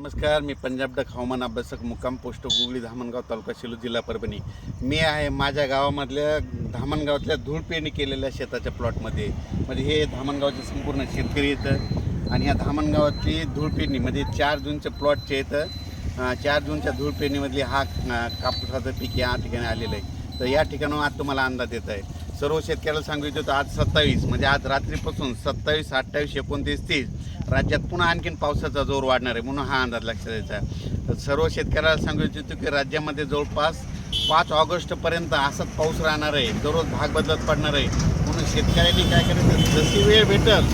नमस्कार मी पंजाब डक हवामान अभ्यासक मुक्काम पोस्ट गुगली धामणगाव तालुका सेलू जिल्हा परभणी. मी आहे माझ्या गावामधल्या धामणगावातल्या धूळ पेरणी केलेल्या शेताच्या प्लॉटमध्ये. म्हणजे हे धामणगावचे संपूर्ण शेतकरी येतं आणि ह्या धामणगावातली धूळ पेरणी म्हणजे चार जूनच्या प्लॉटचे येतं चार जूनच्या धूळ पेरणीमधली हा कापसाचं कापूसाचं पीक या ठिकाणी आलेलं आहे. तर या ठिकाणावर आज तुम्हाला अंदाज येत आहे. सर्व शेतकऱ्याला सांगू इच्छितो आज सत्तावीस म्हणजे आज रात्रीपासून सत्तावीस अठ्ठावीस एकोणतीस तीस राज्यात पुन्हा आणखीन पावसाचा जोर वाढणार आहे म्हणून हा अंदाज लक्षात द्यायचा तर सर्व शेतकऱ्याला सांगू इच्छितो की राज्यामध्ये जवळपास पाच ऑगस्टपर्यंत असाच पाऊस राहणार आहे. दररोज भाग बदलत पडणार आहे. म्हणून शेतकऱ्यांनी काय करायचं? जशी वेळ भेटल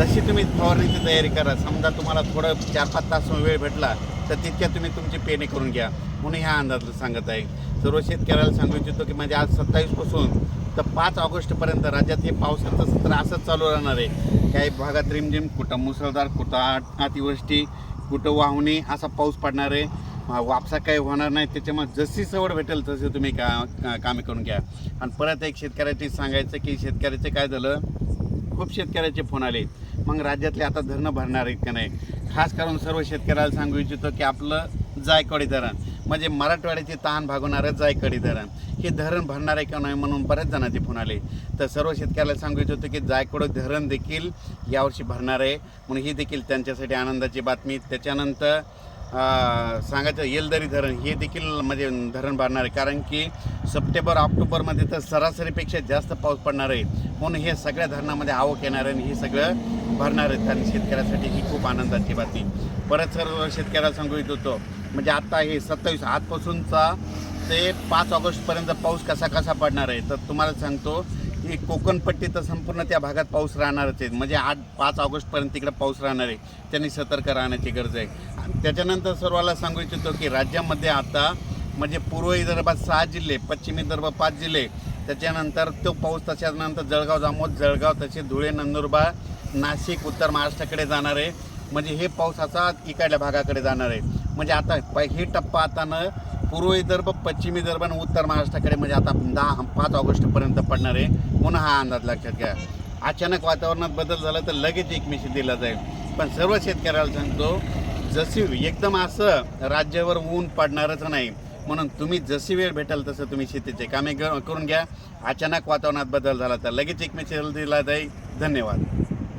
तशी तुम्ही फवारणीची तयारी करा. समजा तुम्हाला थोडं चार पाच तास वेळ भेटला तर तितक्या तुम्ही तुमची पेरणी करून घ्या. म्हणून ह्या अंदाज सांगत आहे. सर्व शेतकऱ्याला सांगू इच्छितो की म्हणजे आज सत्तावीसपासून तर पाच ऑगस्टपर्यंत राज्यात हे पावसाचं सत्र असंच चालू राहणार आहे. काही भागात रिमझिम कुठं मुसळधार कुठं अतिवृष्टी कुठं वाहुणी असा पाऊस पडणार आहे. वापसा काही होणार नाही त्याच्यामुळे जशी सवड भेटेल तसे तुम्ही का का- कामे करून घ्या. आणि परत एक शेतकऱ्याची सांगायचं की शेतकऱ्याचं काय झालं? खूप शेतकऱ्याचे फोन आले. मग राज्यातले आता धरणं भरणार आहेत का नाही? खास करून सर्व शेतकऱ्याला सांगू इच्छितो की आपलं जायकवाडी धरण. म्हणजे मराठवाड्याची तहान भागवणारं जायकडी धरण हे धरण भरणार आहे किंवा नाही म्हणून बऱ्याच जणांचे फोन आले. तर सर्व शेतकऱ्याला सांगू इच्छितो की जायकवाडी धरण देखील यावर्षी भरणार आहे. म्हणून ही देखील त्यांच्यासाठी आनंदाची बातमी. त्याच्यानंतर सांगायचं येलदरी धरण हे देखील म्हणजे धरण भरणार आहे. कारण की सप्टेंबर ऑक्टोबरमध्ये तर सरासरीपेक्षा जास्त पाऊस पडणार आहे. म्हणून हे सगळ्या धरणामध्ये आवक येणार आहे आणि हे सगळं भरणार आहेत आणि शेतकऱ्यासाठी ही खूप आनंदाची बातमी. परत सर्व शेतकऱ्याला सांगू इच्छितो म्हणजे आता हे सत्तावीस आजपासूनचा ते पाच ऑगस्टपर्यंत पाऊस कसा कसा पडणार आहे? तर तुम्हाला सांगतो की कोकणपट्टी तर संपूर्ण त्या भागात पाऊस राहणारच आहे. म्हणजे आठ पाच ऑगस्टपर्यंत तिकडे पाऊस राहणार आहे. त्यांनी सतर्क राहण्याची गरज आहे. आणि त्याच्यानंतर सर्वाला सांगू इच्छितो की राज्यामध्ये आता म्हणजे पूर्व विदर्भात सहा जिल्हे पश्चिम विदर्भ पाच जिल्हे त्याच्यानंतर तो पाऊस त्याच्यानंतर जळगाव जामोद जळगाव तसे धुळे नंदुरबार नाशिक उत्तर महाराष्ट्राकडे जाणार आहे. म्हणजे हे पाऊस असा इकडल्या भागाकडे जाणार आहे. म्हणजे आता प- हे टप्पा आता न पूर्व विदर्भ पश्चिम विदर्भ आणि उत्तर महाराष्ट्राकडे म्हणजे आता दहा पाच ऑगस्टपर्यंत पडणार आहे. म्हणून हा अंदाज लक्षात घ्या. अचानक वातावरणात बदल झाला तर लगेच एकमेशी दिला जाईल. पण सर्व शेतकऱ्याला सांगतो जशी एकदम असं राज्यावर ऊन पडणारच नाही. म्हणून तुम्ही जशी वेळ भेटाल तसं तुम्ही शेतीचे कामे करून घ्या. अचानक वातावरणात बदल झाला तर लगेच एक दिला जाईल. धन्यवाद.